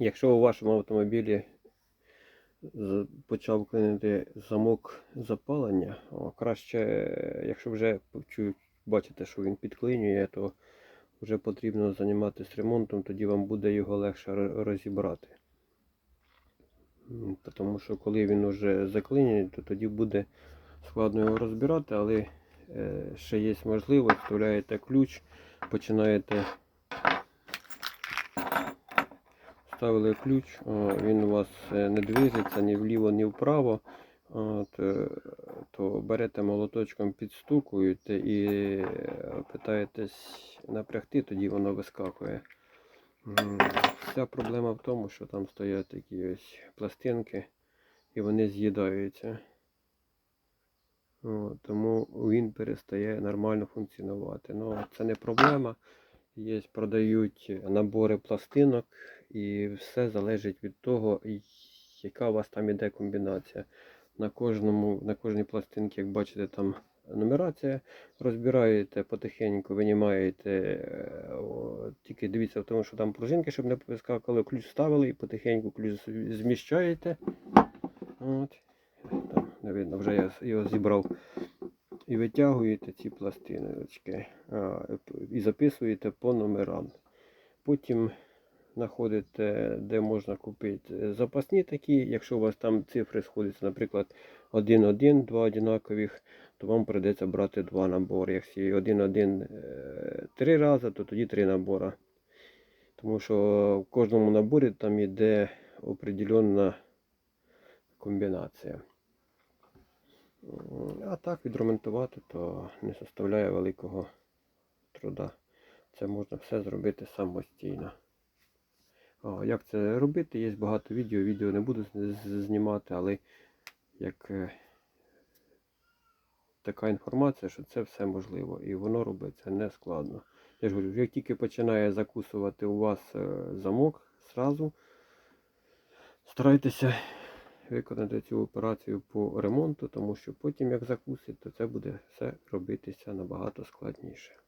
Якщо у вашому автомобілі почав клинити замок запалення, краще, якщо вже бачите, що він підклинює, то вже потрібно займатися ремонтом, тоді вам буде його легше розібрати. Тому що коли він вже заклинює, то тоді буде складно його розбирати, але е, ще є можливість, вставляєте ключ, починаєте Вставили ключ, він у вас е, не движеться ні вліво, ні вправо. От, е, то берете молоточком, підстукуєте і е, питаєтесь напрягти, тоді воно вискакує. Вся проблема в тому, що там стоять такі ось пластинки і вони з'їдаються. Тому він перестає нормально функціонувати. Ну, це не проблема. Є, продають набори пластинок, і все залежить від того, яка у вас там іде комбінація. На кожному, на кожній пластинці, як бачите, там нумерація. Розбираєте потихеньку, винімаєте. е, о, Тільки дивіться в тому, що там пружинки, щоб не вискакали, ключ вставили і потихеньку ключ зміщаєте. От. Там не видно, вже я його зібрав. І витягуєте ці пластиночки і записуєте по номерам. Потім знаходите, де можна купити запасні такі. Якщо у вас там цифри сходяться, наприклад, 1-1, два одинакових, то вам прийдеться брати два набори. Якщо 1-1 е, три рази, то тоді три набори. Тому що в кожному наборі там йде определенна комбінація. А так відремонтувати, то не составляє великого труда. Це можна все зробити самостійно. Як це робити? Є багато відео. Відео не буду знімати, але як е, така інформація, що це все можливо. І воно робиться не складно. Я ж говорю, як тільки починає закусувати у вас е, замок, зразу старайтеся виконати цю операцію по ремонту, тому що потім, як закусить, то це буде все робитися набагато складніше.